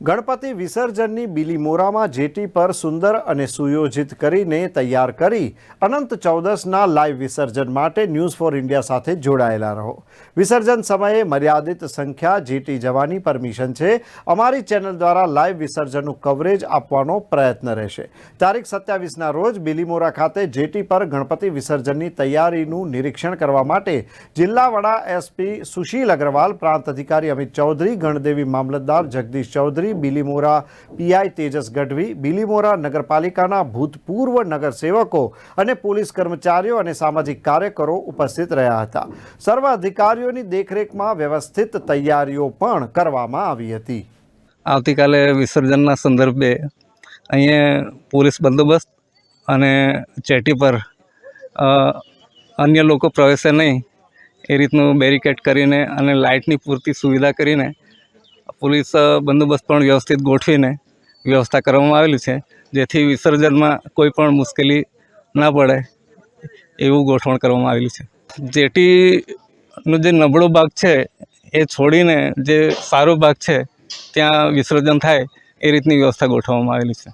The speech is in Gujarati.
ગણપતિ વિસર્જનની બિલીમોરામાં જેટી પર સુંદર અને સુયોજિત કરીને તૈયાર કરી અનંત ચૌદસના લાઈવ વિસર્જન માટે ન્યૂઝ ફોર ઇન્ડિયા સાથે જોડાયેલા રહો. વિસર્જન સમયે મર્યાદિત સંખ્યા જેટી જવાની પરમિશન છે. અમારી ચેનલ દ્વારા લાઈવ વિસર્જનનું કવરેજ આપવાનો પ્રયત્ન રહેશે. તારીખ સત્યાવીસના રોજ બિલીમોરા ખાતે જેટી પર ગણપતિ વિસર્જનની તૈયારીનું નિરીક્ષણ કરવા માટે જિલ્લા વડા એસપી સુશીલ અગ્રવાલ, પ્રાંત અધિકારી અમિત ચૌધરી, ગણદેવી મામલતદાર જગદીશ ચૌધરી બિલીમોરા પીઆઈ તેજસ ગઢવી, બિલીમોરા નગરપાલિકાના ભૂતપૂર્વ નગરસેવકો અને પોલીસ કર્મચારીઓ અને સામાજિક કાર્યકરો ઉપસ્થિત રહ્યા હતા. સર્વ અધિકારીઓની દેખરેખમાં વ્યવસ્થિત તૈયારીઓ પણ કરવામાં આવી હતી. આવતીકાલે વિસર્જનના સંદર્ભે અહીંયા પોલીસ બંદોબસ્ત અને ચેટી પર અન્ય લોકો પ્રવેશે નહીં એ રીતનું બેરિકેડ કરીને અને લાઇટની પૂરતી સુવિધા કરીને પોલીસ બંદોબસ્ત પણ વ્યવસ્થિત ગોઠવીને વ્યવસ્થા કરવામાં આવેલી છે, જેથી વિસર્જનમાં કોઈ પણ મુશ્કેલી ના પડે એવું ગોઠવણ કરવામાં આવેલું છે. જેટીનો જે નબળો ભાગ છે, એ છોડીને જે સારો ભાગ છે, ત્યાં વિસર્જન થાય એ રીતની વ્યવસ્થા ગોઠવવામાં આવેલી છે.